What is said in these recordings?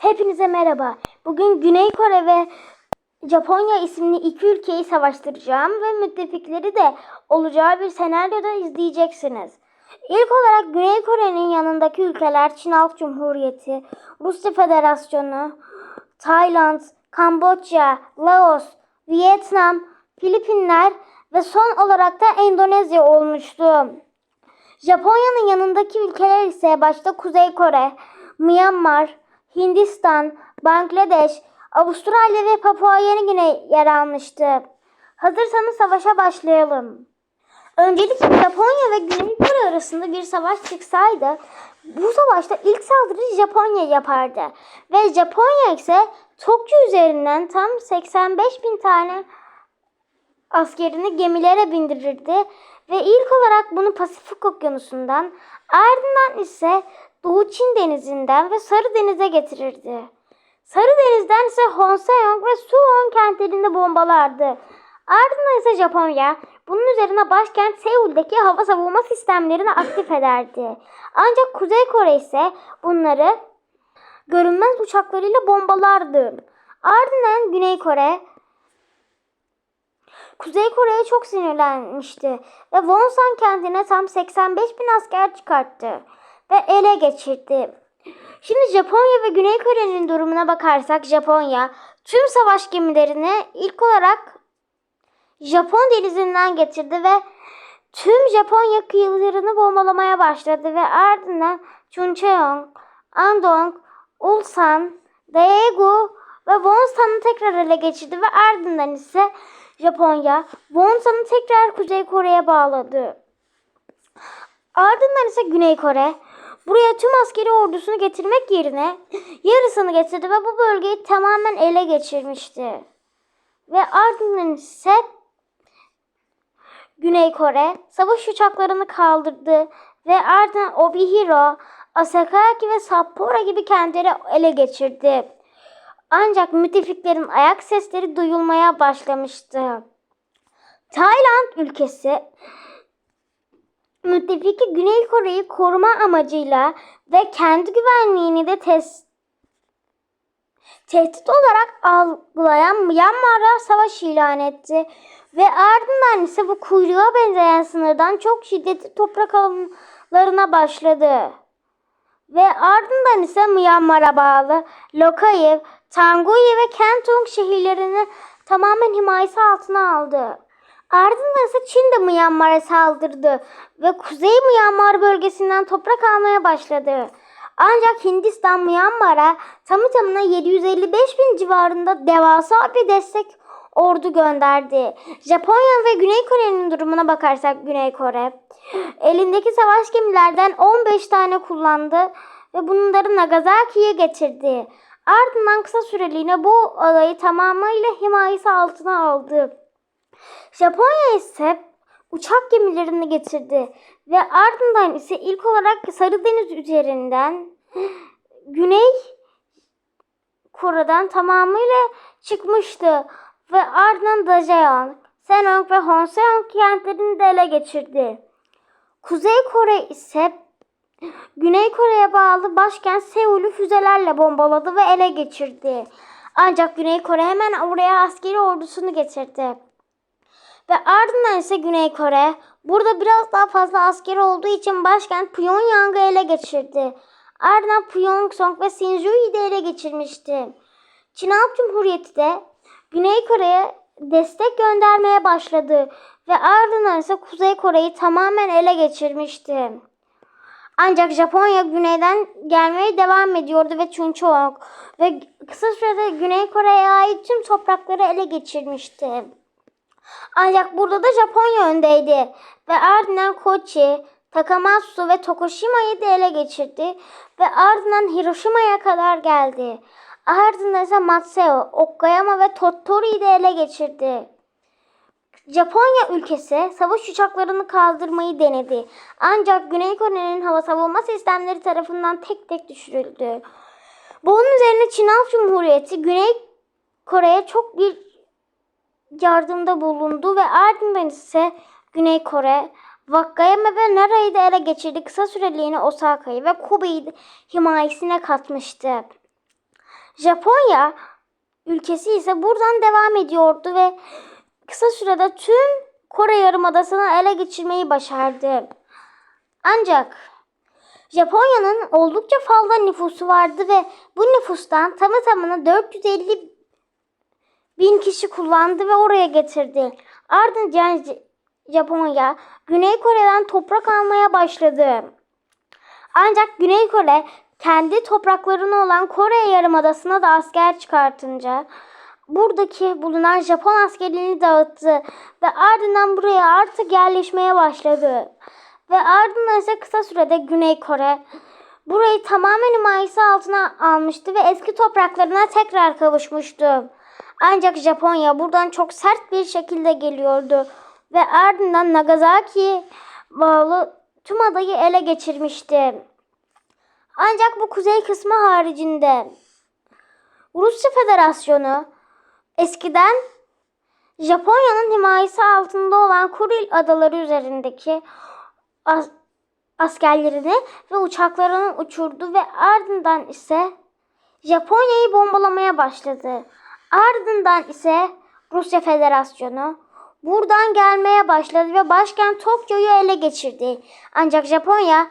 Hepinize merhaba. Bugün Güney Kore ve Japonya isimli iki ülkeyi savaştıracağım ve müttefikleri de olacağı bir senaryoda izleyeceksiniz. İlk olarak Güney Kore'nin yanındaki ülkeler Çin Halk Cumhuriyeti, Rusya Federasyonu, Tayland, Kamboçya, Laos, Vietnam, Filipinler ve son olarak da Endonezya olmuştu. Japonya'nın yanındaki ülkeler ise başta Kuzey Kore, Myanmar, Hindistan, Bangladeş, Avustralya ve Papua Yeni Gine yer almıştı. Hazırsanız savaşa başlayalım. Öncelikle Japonya ve Güney Kore arasında bir savaş çıksaydı bu savaşta ilk saldırı Japonya yapardı. Ve Japonya ise Tokyo üzerinden tam 85 bin tane askerini gemilere bindirirdi ve ilk olarak bunu Pasifik Okyanusu'ndan ardından ise Doğu Çin Denizi'nden ve Sarı Deniz'e getirirdi. Sarı Deniz'den ise Honseong ve Suwon kentlerinde bombalardı. Ardından ise Japonya bunun üzerine başkent Seul'deki hava savunma sistemlerini aktif ederdi. Ancak Kuzey Kore ise bunları görünmez uçaklarıyla bombalardı. Ardından Güney Kore Kuzey Kore'ye çok sinirlenmişti ve Wonsan kentine tam 85 bin asker çıkarttı ve ele geçirdi. Şimdi Japonya ve Güney Kore'nin durumuna bakarsak Japonya tüm savaş gemilerini ilk olarak Japon denizinden getirdi ve tüm Japonya kıyılarını bombalamaya başladı ve ardından Chuncheon, Andong, Ulsan, Daegu ve Wonsan'ı tekrar ele geçirdi ve ardından ise Japonya Wonsan'ı tekrar Kuzey Kore'ye bağladı. Ardından ise Güney Kore buraya tüm askeri ordusunu getirmek yerine yarısını getirdi ve bu bölgeyi tamamen ele geçirmişti. Ve ardından ise Güney Kore savaş uçaklarını kaldırdı ve ardından Obihiro, Asakaki ve Sapporo gibi kentleri ele geçirdi. Ancak müttefiklerin ayak sesleri duyulmaya başlamıştı. Tayland ülkesi müttefiki Güney Kore'yi koruma amacıyla ve kendi güvenliğini de tes tehdit olarak algılayan Myanmar'a savaş ilan etti. Ve ardından ise bu kuyruğa benzeyen sınırdan çok şiddetli toprak alımlarına başladı. Ve ardından ise Myanmar'a bağlı Lokayev, Tanguy ve Kentung şehirlerini tamamen himayesi altına aldı. Ardından ise Çin de Myanmar'a saldırdı ve Kuzey Myanmar bölgesinden toprak almaya başladı. Ancak Hindistan Myanmar'a tamı tamına 755 bin civarında devasa bir destek ordu gönderdi. Japonya ve Güney Kore'nin durumuna bakarsak Güney Kore elindeki savaş gemilerden 15 tane kullandı ve bunları Nagasaki'ye getirdi. Ardından kısa süreliğine bu alayı tamamıyla himayesi altına aldı. Japonya ise uçak gemilerini getirdi ve ardından ise ilk olarak Sarı Deniz üzerinden Güney Kore'den tamamıyla çıkmıştı ve ardından Daejeon, Senong ve Honseong kentlerini de ele geçirdi. Kuzey Kore ise Güney Kore'ye bağlı başkent Seul'ü füzelerle bombaladı ve ele geçirdi. Ancak Güney Kore hemen oraya askeri ordusunu getirdi. Ve ardından ise Güney Kore burada biraz daha fazla askeri olduğu için başkent Pyongyang'ı ele geçirdi. Ardından Pyeongchang ve Sinju'yu de ele geçirmişti. Çin Halk Cumhuriyeti de Güney Kore'ye destek göndermeye başladı ve ardından ise Kuzey Kore'yi tamamen ele geçirmişti. Ancak Japonya güneyden gelmeye devam ediyordu ve Chuncheon ve kısa sürede Güney Kore'ye ait tüm toprakları ele geçirmişti. Ancak burada da Japonya öndeydi ve ardından Kochi, Takamatsu ve Tokushima'yı da ele geçirdi ve ardından Hiroşima'ya kadar geldi. Ardından ise Matseo, Okayama ve Tottori'yi de ele geçirdi. Japonya ülkesi savaş uçaklarını kaldırmayı denedi. Ancak Güney Kore'nin hava savunma sistemleri tarafından tek tek düşürüldü. Bunun üzerine Çin Halk Cumhuriyeti Güney Kore'ye çok bir yardımda bulundu ve ardından ise Güney Kore Wakayama ve Nara'yı da ele geçirdi. Kısa süreliğine Osaka'yı ve Kobe'yi himayesine katmıştı. Japonya ülkesi ise buradan devam ediyordu ve kısa sürede tüm Kore Yarımadası'nı ele geçirmeyi başardı. Ancak Japonya'nın oldukça fazla nüfusu vardı ve bu nüfustan tamı tamına 450 bin kişi kullandı ve oraya getirdi. Ardından Japonya Güney Kore'den toprak almaya başladı. Ancak Güney Kore kendi topraklarına olan Kore Yarımadası'na da asker çıkartınca buradaki bulunan Japon askerini dağıttı ve ardından buraya artık yerleşmeye başladı. Ve ardından ise kısa sürede Güney Kore burayı tamamen himayesi altına almıştı ve eski topraklarına tekrar kavuşmuştu. Ancak Japonya buradan çok sert bir şekilde geliyordu ve ardından Nagasaki'ye bağlı tüm adayı ele geçirmişti. Ancak bu kuzey kısmı haricinde Rusya Federasyonu eskiden Japonya'nın himayesi altında olan Kuril adaları üzerindeki as- askerlerini ve uçaklarını uçurdu ve ardından ise Japonya'yı bombalamaya başladı. Ardından ise Rusya Federasyonu buradan gelmeye başladı ve başkent Tokyo'yu ele geçirdi. Ancak Japonya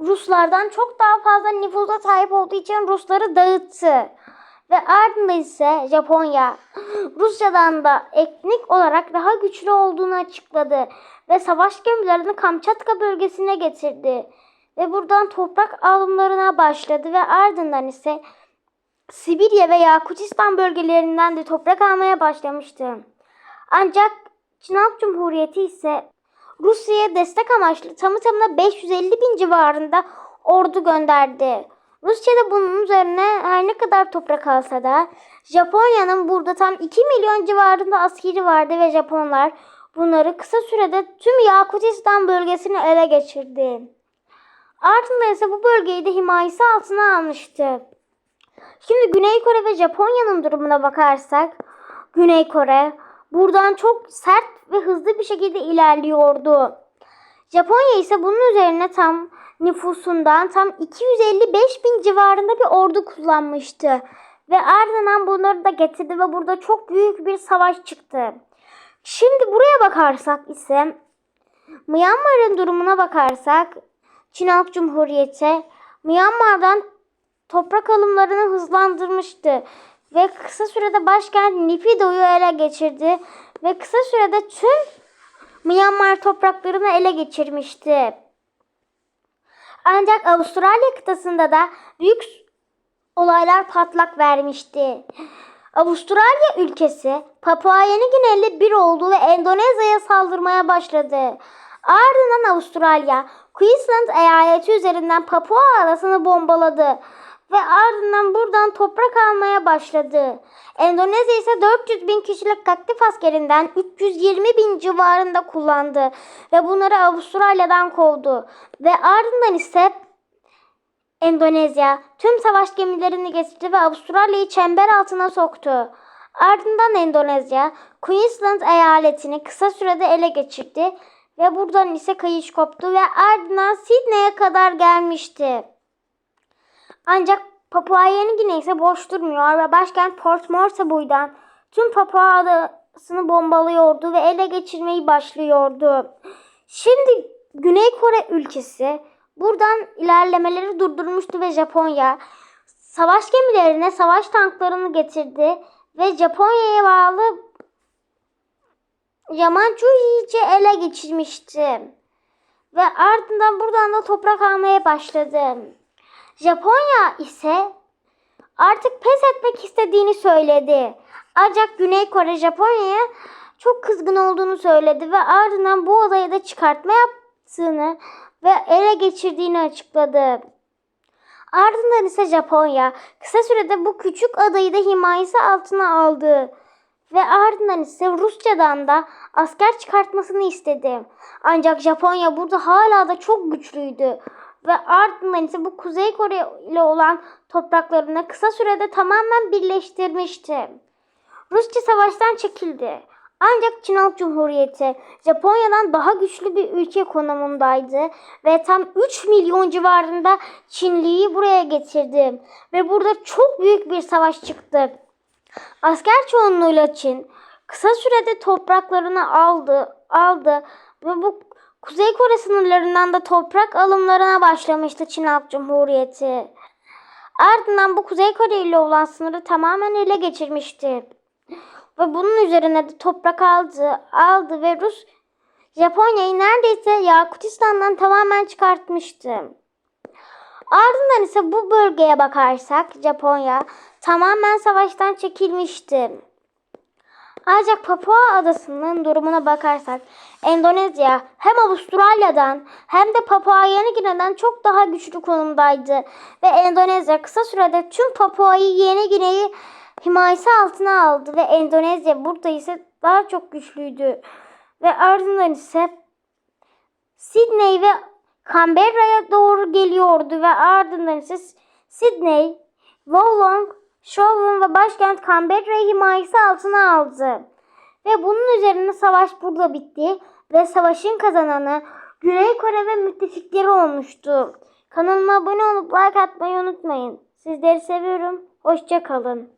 Ruslardan çok daha fazla nüfusa sahip olduğu için Rusları dağıttı. Ve ardından ise Japonya Rusya'dan da etnik olarak daha güçlü olduğunu açıkladı ve savaş gemilerini Kamçatka bölgesine getirdi ve buradan toprak alımlarına başladı ve ardından ise Sibirya ve Yakutistan bölgelerinden de toprak almaya başlamıştı. Ancak Çin Halk Cumhuriyeti ise Rusya'ya destek amaçlı tamı tamına 550 bin civarında ordu gönderdi. Rusya da bunun üzerine her ne kadar toprak alsa da Japonya'nın burada tam 2 milyon civarında askeri vardı ve Japonlar bunları kısa sürede tüm Yakutistan bölgesini ele geçirdi. Ardından ise bu bölgeyi de himayesi altına almıştı. Şimdi Güney Kore ve Japonya'nın durumuna bakarsak Güney Kore buradan çok sert ve hızlı bir şekilde ilerliyordu. Japonya ise bunun üzerine tam nüfusundan tam 255 bin civarında bir ordu kullanmıştı. Ve ardından bunları da getirdi ve burada çok büyük bir savaş çıktı. Şimdi buraya bakarsak ise Myanmar'ın durumuna bakarsak Çin Halk Cumhuriyeti Myanmar'dan toprak alımlarını hızlandırmıştı ve kısa sürede başkent Naypyidao'yu ele geçirdi ve kısa sürede tüm Myanmar topraklarını ele geçirmişti. Ancak Avustralya kıtasında da büyük olaylar patlak vermişti. Avustralya ülkesi Papua Yeni Gine'yle bir oldu ve Endonezya'ya saldırmaya başladı. Ardından Avustralya, Queensland eyaleti üzerinden Papua adasını bombaladı ve ardından buradan toprak almaya başladı. Endonezya ise 400 bin kişilik aktif askerinden 320 bin civarında kullandı ve bunları Avustralya'dan kovdu. Ve ardından ise Endonezya tüm savaş gemilerini getirdi ve Avustralya'yı çember altına soktu. Ardından Endonezya Queensland eyaletini kısa sürede ele geçirdi ve buradan ise kayış koptu ve ardından Sydney'e kadar gelmişti. Ancak Papua Yeni Gine ise boş durmuyor ve başkent Port Moresby'den tüm Papua adasını bombalıyordu ve ele geçirmeyi başlıyordu. Şimdi Güney Kore ülkesi buradan ilerlemeleri durdurmuştu ve Japonya savaş gemilerine savaş tanklarını getirdi ve Japonya'ya bağlı Yamanchu'yu iyice ele geçirmişti. Ve ardından buradan da toprak almaya başladı. Japonya ise artık pes etmek istediğini söyledi. Ancak Güney Kore Japonya'ya çok kızgın olduğunu söyledi ve ardından bu odayı da çıkartma yaptığını ve ele geçirdiğini açıkladı. Ardından ise Japonya kısa sürede bu küçük adayı da himayesi altına aldı. Ve ardından ise Rusya'dan da asker çıkartmasını istedi. Ancak Japonya burada hala da çok güçlüydü. Ve ardından ise bu Kuzey Kore ile olan topraklarını kısa sürede tamamen birleştirmişti. Rusya savaştan çekildi. Ancak Çin Halk Cumhuriyeti Japonya'dan daha güçlü bir ülke konumundaydı ve tam 3 milyon civarında Çinliyi buraya getirdi ve burada çok büyük bir savaş çıktı. Asker çoğunluğuyla Çin kısa sürede topraklarını aldı, aldı ve bu Kuzey Kore sınırlarından da toprak alımlarına başlamıştı Çin Halk Cumhuriyeti. Ardından bu Kuzey Kore ile olan sınırı tamamen ele geçirmişti. Ve bunun üzerine de toprak aldı, aldı ve Rus Japonya'yı neredeyse Yakutistan'dan tamamen çıkartmıştı. Ardından ise bu bölgeye bakarsak Japonya tamamen savaştan çekilmişti. Ancak Papua adasının durumuna bakarsak Endonezya hem Avustralya'dan hem de Papua Yeni Gine'den çok daha güçlü konumdaydı. Ve Endonezya kısa sürede tüm Papua'yı Yeni Gine'yi himayesi altına aldı ve Endonezya burada ise daha çok güçlüydü. Ve ardından ise Sydney ve Canberra'ya doğru geliyordu ve ardından ise Sydney, Wollongong, Shelburne ve başkent Canberra'yı himayesi altına aldı. Ve bunun üzerine savaş burada bitti ve savaşın kazananı Güney Kore ve müttefikleri olmuştu. Kanalıma abone olup like atmayı unutmayın. Sizleri seviyorum. Hoşça kalın.